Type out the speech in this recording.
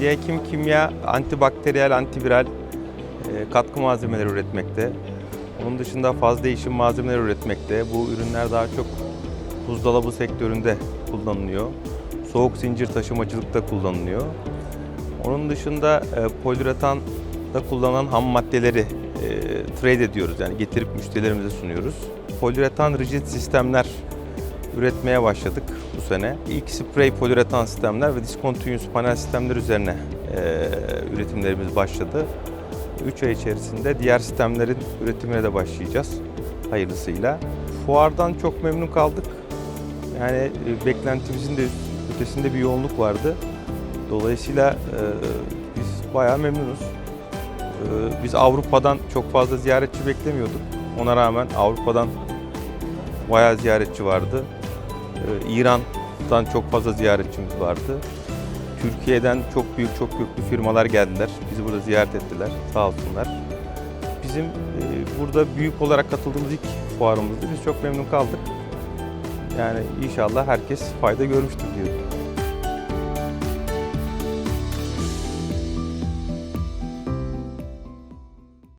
Diyekim Kimya antibakteriyel, antiviral e, katkı malzemeleri üretmekte. Onun dışında faz değişim malzemeleri üretmekte. Bu ürünler daha çok buzdolabı sektöründe kullanılıyor. Soğuk zincir taşımacılıkta kullanılıyor. Onun dışında e, poliüretanda kullanılan ham maddeleri e, trade ediyoruz yani getirip müşterilerimize sunuyoruz. Poliüretan rigid sistemler üretmeye başladık bu sene. İlk sprey poliüretan sistemler ve discontinuous panel sistemler üzerine e, üretimlerimiz başladı. 3 ay içerisinde diğer sistemlerin üretimine de başlayacağız hayırlısıyla. Fuardan çok memnun kaldık. Yani e, beklentimizin de ötesinde bir yoğunluk vardı. Dolayısıyla e, biz bayağı memnunuz. E, biz Avrupa'dan çok fazla ziyaretçi beklemiyorduk. Ona rağmen Avrupa'dan bayağı ziyaretçi vardı. E, İran'dan çok fazla ziyaretçimiz vardı. Türkiye'den çok büyük çok köklü firmalar geldiler. Bizi burada ziyaret ettiler. Sağ olsunlar. Bizim e, burada büyük olarak katıldığımız ilk fuarımızdı. Biz çok memnun kaldık. Yani inşallah herkes fayda görmüştür diyorum.